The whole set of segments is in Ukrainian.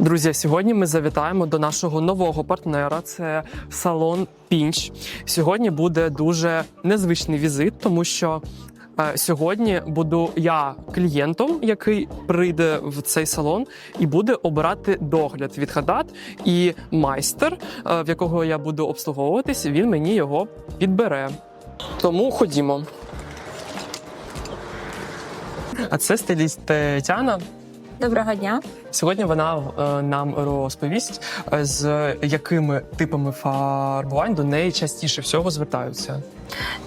Друзі, сьогодні ми завітаємо до нашого нового партнера. Це салон Пінч. Сьогодні буде дуже незвичний візит, тому що е, сьогодні буду я клієнтом, який прийде в цей салон і буде обирати догляд від Хадат. І майстер, е, в якого я буду обслуговуватись, він мені його підбере. Тому ходімо. А це стиліст Тетяна. Доброго дня. Сьогодні вона е, нам розповість, е, з якими типами фарбувань до неї частіше всього звертаються.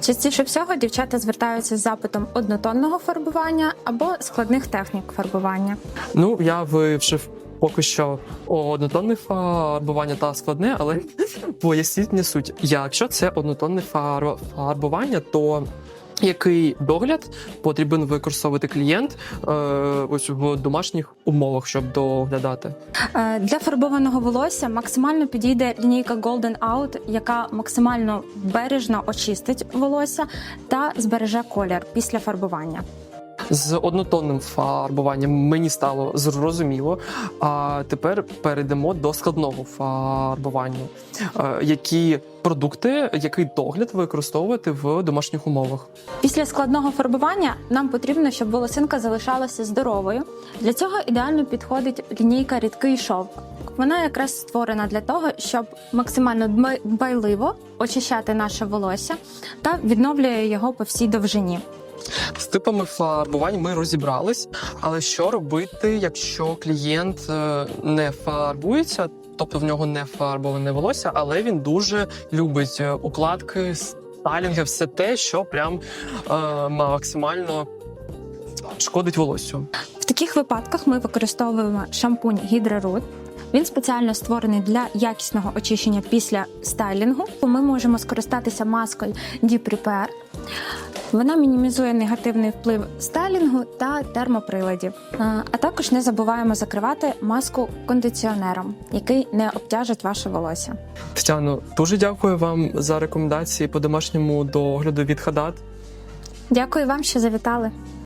Частіше всього дівчата звертаються з запитом однотонного фарбування або складних технік фарбування. Ну, я вивчив поки що однотонне фарбування та складне, але поясніть мені суть. Якщо це однотонне фар- фарбування, то який догляд потрібен використовувати клієнт е, ось в домашніх умовах, щоб доглядати? Е, Для фарбованого волосся максимально підійде лінійка Golden Out, яка максимально бережно очистить волосся та збереже колір після фарбування. З однотонним фарбуванням мені стало зрозуміло. А тепер перейдемо до складного фарбування. Е, Які продукти, який догляд використовувати в домашніх умовах? Після складного фарбування нам потрібно, щоб волосинка залишалася здоровою. Для цього ідеально підходить лінійка рідкий шовк. Вона якраз створена для того, щоб максимально дбай- дбайливо очищати наше волосся та відновлює його по всій довжині. З типами фарбувань ми розібрались, але що робити, якщо клієнт е, не фарбується, тобто в нього не фарбоване волосся, але він дуже любить е, укладки, стайлінги, все те, що прям е, максимально шкодить волоссю. В таких випадках ми використовуємо шампунь Hydra Він спеціально створений для якісного очищення після стайлінгу. Ми можемо скористатися маскою Deep Repair. Вона мінімізує негативний вплив стайлінгу та термоприладів. А також не забуваємо закривати маску кондиціонером, який не обтяжить ваше волосся. Тетяно, дуже дякую вам за рекомендації по домашньому догляду від Хадат. Дякую вам, що завітали.